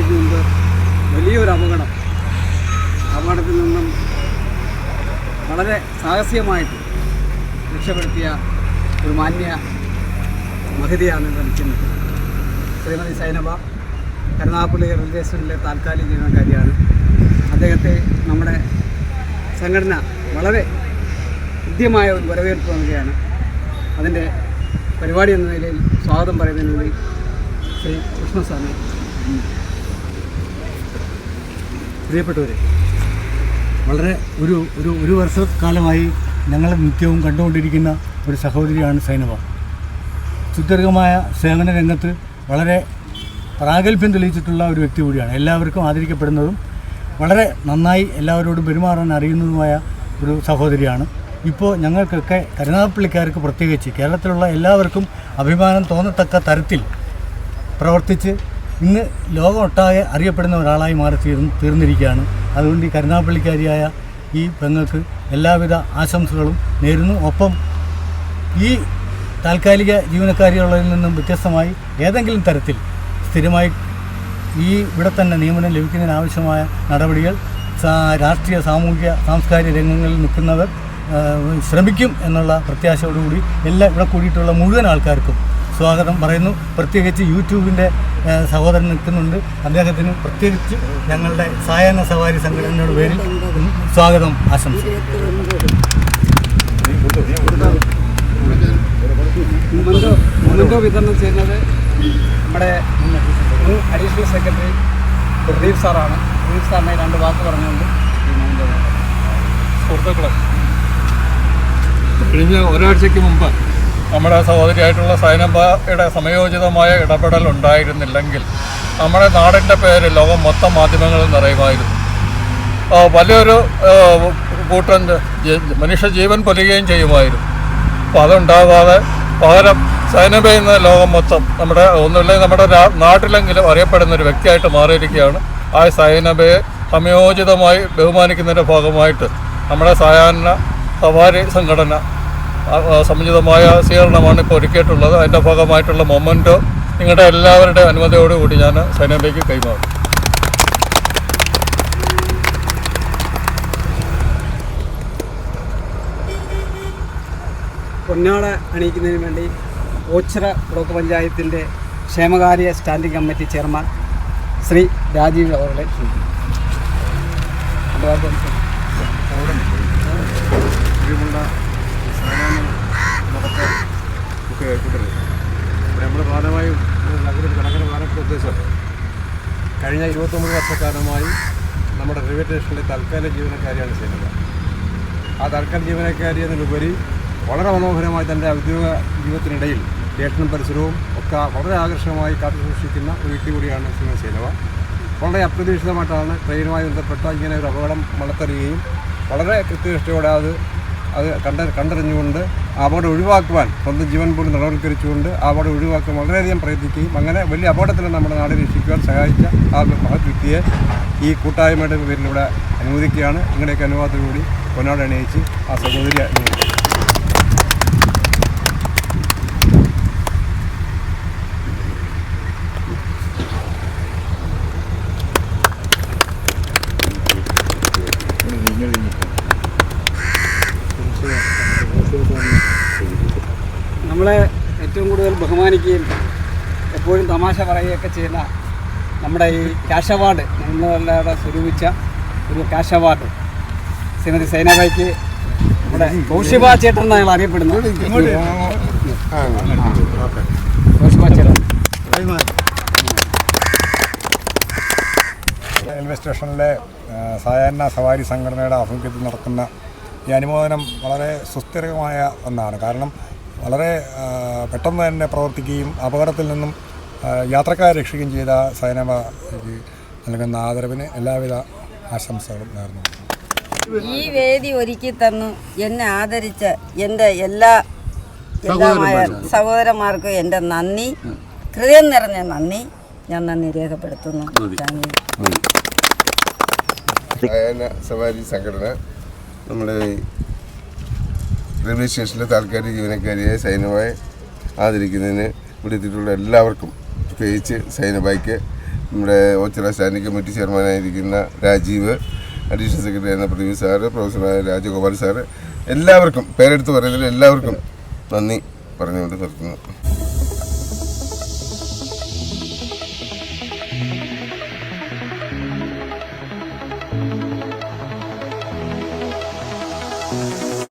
താമസിച്ചു മുമ്പ് വലിയൊരു അപകടം. അപകടത്തിൽ നിന്നും വളരെ സാഹസികമായിട്ട് രക്ഷപ്പെടുത്തിയ ഒരു മാന്യ മഹതിയാണ് നിൽക്കുന്നത്. ശ്രീമതി സൈനബ കരുണാപ്പള്ളി റെയിൽവേ സ്റ്റേഷനിലെ താൽക്കാലിക ജീവനക്കാരിയാണ്. അദ്ദേഹത്തെ നമ്മുടെ സംഘടന വളരെ ഹൃദ്യമായ ഒരു വരവേൽപ്പ് നൽകുകയാണ്. അതിന്റെ പരിപാടി എന്ന നിലയിൽ സ്വാഗതം പറയുന്നതിനുള്ളിൽ ശ്രീ കൃഷ്ണസ്വാമി. പ്രിയപ്പെട്ടവരെ വളരെ ഒരു ഒരു ഒരു വർഷക്കാലമായി ഞങ്ങൾ നിത്യവും കണ്ടുകൊണ്ടിരിക്കുന്ന ഒരു സഹോദരിയാണ് സൈനബ സുദീർഘമായ സേവന രംഗത്ത് വളരെ പ്രാഗൽഭ്യം തെളിയിച്ചിട്ടുള്ള ഒരു വ്യക്തി കൂടിയാണ്. എല്ലാവർക്കും ആദരിക്കപ്പെടുന്നതും വളരെ നന്നായി എല്ലാവരോടും പെരുമാറാൻ അറിയുന്നതുമായ ഒരു സഹോദരിയാണ്. ഇപ്പോൾ ഞങ്ങൾക്കൊക്കെ കരുനാഗപ്പള്ളിക്കാർക്ക് പ്രത്യേകിച്ച് കേരളത്തിലുള്ള എല്ലാവർക്കും അഭിമാനം തോന്നത്തക്ക തരത്തിൽ പ്രവർത്തിച്ച് ഇന്ന് ലോകമൊട്ടാകെ അറിയപ്പെടുന്ന ഒരാളായി മാറി തീർന്ന് തീർന്നിരിക്കുകയാണ്. അതുകൊണ്ട് ഈ കരുനാപ്പള്ളിക്കാരിയായ ഈ പെങ്ങൾക്ക് എല്ലാവിധ ആശംസകളും നേരുന്നു. ഒപ്പം ഈ താൽക്കാലിക ജീവനക്കാരികളിൽ നിന്നും വ്യത്യസ്തമായി ഏതെങ്കിലും തരത്തിൽ സ്ഥിരമായി ഈ ഇവിടെ തന്നെ നിയമനം ലഭിക്കുന്നതിനാവശ്യമായ നടപടികൾ രാഷ്ട്രീയ സാമൂഹിക സാംസ്കാരിക രംഗങ്ങളിൽ നിൽക്കുന്നവർ ശ്രമിക്കും എന്നുള്ള പ്രത്യാശയോടുകൂടി എല്ലാ ഇവിടെ കൂടിയിട്ടുള്ള മുഴുവൻ ആൾക്കാർക്കും സ്വാഗതം പറയുന്നു. പ്രത്യേകിച്ച് യൂട്യൂബിന്റെ സഹോദരൻ നിൽക്കുന്നുണ്ട്. അദ്ദേഹത്തിന് പ്രത്യേകിച്ച് ഞങ്ങളുടെ സായാഹ്ന സവാരി സംഘടനയുടെ പേരിൽ സ്വാഗതം ആശംസിക്കുന്നു വിതരണം ചെയ്യുന്നത് നമ്മുടെ അഡീഷണൽ സെക്രട്ടറി പ്രദീപ് സാറാണ്. പ്രദീപ് സാറിനെ രണ്ട് വാക്ക് പറഞ്ഞുകൊണ്ട് സുഹൃത്തുക്കളെ കഴിഞ്ഞ ഒരാഴ്ചയ്ക്ക് മുമ്പ് നമ്മുടെ സഹോദരിയായിട്ടുള്ള സൈനബയുടെ സമയോചിതമായ ഇടപെടൽ ഉണ്ടായിരുന്നില്ലെങ്കിൽ നമ്മുടെ നാടിന്റെ പേര് ലോകം മൊത്തം മാധ്യമങ്ങളിൽ നിറയുമായിരുന്നു. വലിയൊരു കൂട്ടൻ മനുഷ്യജീവൻ പൊലിയുകയും ചെയ്യുമായിരുന്നു. അപ്പോൾ അതുണ്ടാകാതെ പകരം സൈനബ എന്ന ലോകം മൊത്തം നമ്മുടെ ഒന്നുമില്ലെങ്കിൽ നമ്മുടെ നാട്ടിലെങ്കിലും അറിയപ്പെടുന്ന ഒരു വ്യക്തിയായിട്ട് മാറിയിരിക്കുകയാണ്. ആ സൈനബയെ സമയോചിതമായി ബഹുമാനിക്കുന്നതിന്റെ ഭാഗമായിട്ട് നമ്മുടെ സായാഹ്ന സവാരി സംഘടന സമുചിതമായ സ്വീകരണമാണ് ഇപ്പോൾ ഒരുക്കിയിട്ടുള്ളത് അതിന്റെ ഭാഗമായിട്ടുള്ള മൊമെന്റോ നിങ്ങളുടെ എല്ലാവരുടെ അനുമതിയോടുകൂടി ഞാൻ സൈന്യത്തിലേക്ക് കൈമാറും പൊന്നാട അണിയിക്കുന്നതിന് വേണ്ടി ഓച്ചിറ ബ്ലോക്ക് പഞ്ചായത്തിന്റെ ക്ഷേമകാര്യ standing committee chairman Shri Rajeev അവരുടെ ക്ഷണിക്കുന്നു. കഴിഞ്ഞ ഇരുപത്തൊമ്പത് വർഷക്കാലമായി നമ്മുടെ റെയിൽവേ സ്റ്റേഷനിലെ തൽക്കാല ജീവനക്കാരിയാണ് ചെയ്യുന്നത്. ആ തൽക്കാല ജീവനക്കാരി എന്നതിലുപരി വളരെ മനോഹരമായി തന്റെ ഔദ്യോഗിക ജീവിതത്തിനിടയിൽ സ്റ്റേഷനും പരിസരവും ഒക്കെ വളരെ ആകർഷകമായി കാത്തു സൂക്ഷിക്കുന്ന ഒരു വ്യക്തി കൂടിയാണ് ശ്രീമതി ശൈലവ വളരെ അപ്രതീക്ഷിതമായിട്ടാണ് ട്രെയിനുമായി ബന്ധപ്പെട്ട ഇങ്ങനെ ഒരു അപകടം വളർത്തറിയുകയും വളരെ കൃത്യനിഷ്ഠയോടെ അത് അത് കണ്ട കണ്ടറിഞ്ഞുകൊണ്ട് അപകടം ഒഴിവാക്കുവാൻ സ്വന്തം ജീവൻ പോലും നടവൽക്കരിച്ചുകൊണ്ട് ആ അപകടം ഒഴിവാക്കാൻ വളരെയധികം പ്രയത്നിക്കുകയും അങ്ങനെ വലിയ അപകടത്തിൽ നമ്മുടെ നാട് രക്ഷിക്കുവാൻ സഹായിച്ച ആ മഹത് വ്യക്തിയെ ഈ കൂട്ടായ്മയുടെ പേരിലൂടെ അനുവദിക്കുകയാണ്. നിങ്ങളുടെയൊക്കെ അനുവാദത്തോടുകൂടി പൊന്നാട് അണിയിച്ച് ആ സഹോദരി നമ്മളെ ഏറ്റവും കൂടുതൽ ബഹുമാനിക്കുകയും എപ്പോഴും തമാശ പറയുകയൊക്കെ ചെയ്യുന്ന നമ്മുടെ ഈ ക്യാഷ് അവാർഡ് നമ്മളെല്ലാവരുടെ സ്വരൂപിച്ച ഒരു ക്യാഷ് അവാർഡ്. ശ്രീമതി സൈനബായിക്ക് നമ്മുടെ കൗശിബ ചേട്ടൻ എന്നാണ് അറിയപ്പെടുന്നത്. കൗശിബ ചേട്ടൻ. റെയിൽവേ സ്റ്റേഷനിലെ സായാഹ്ന സവാരി സംഘടനയുടെ ആഭിമുഖ്യത്തിൽ നടക്കുന്ന ഈ അനുമോദനം വളരെ സുസ്ഥിരമായ ഒന്നാണ്. കാരണം വളരെ പെട്ടെന്ന് തന്നെ പ്രവർത്തിക്കുകയും അപകടത്തിൽ നിന്നും യാത്രക്കാരെ രക്ഷിക്കുകയും ചെയ്ത സൈനബയ്ക്ക് നൽകുന്ന ആദരവിന് എല്ലാവിധ ആശംസകളും നേർന്നു. ഈ വേദി ഒരുക്കി തന്നു എന്നെ ആദരിച്ച എന്റെ എല്ലാ എല്ലാമായ സഹോദരന്മാർക്കും എന്റെ നന്ദി. ഹൃദയം നിറഞ്ഞ നന്ദി. ഞാൻ നന്ദി രേഖപ്പെടുത്തുന്നു. സംഘടന നമ്മുടെ റെയിൽവേ സ്റ്റേഷനിലെ താൽക്കാലിക ജീവനക്കാരിയായ സൈന്യമായി ആദരിക്കുന്നതിന് ഇവിടെ എത്തിയിട്ടുള്ള എല്ലാവർക്കും പ്രത്യേകിച്ച് സൈനബായിക്ക് നമ്മുടെ ഓച്ചിറ സ്റ്റാൻഡിംഗ് കമ്മിറ്റി ചെയർമാനായിരിക്കുന്ന രാജീവ് അഡീഷണൽ സെക്രട്ടറി ആയിരുന്ന പ്രദീപ് സാറ് പ്രൊഫസറായ രാജഗോപാൽ സാറ് എല്ലാവർക്കും പേരെടുത്ത് പറയുന്നതിൽ എല്ലാവർക്കും നന്ദി പറഞ്ഞുകൊണ്ട് നിർത്തുന്നു.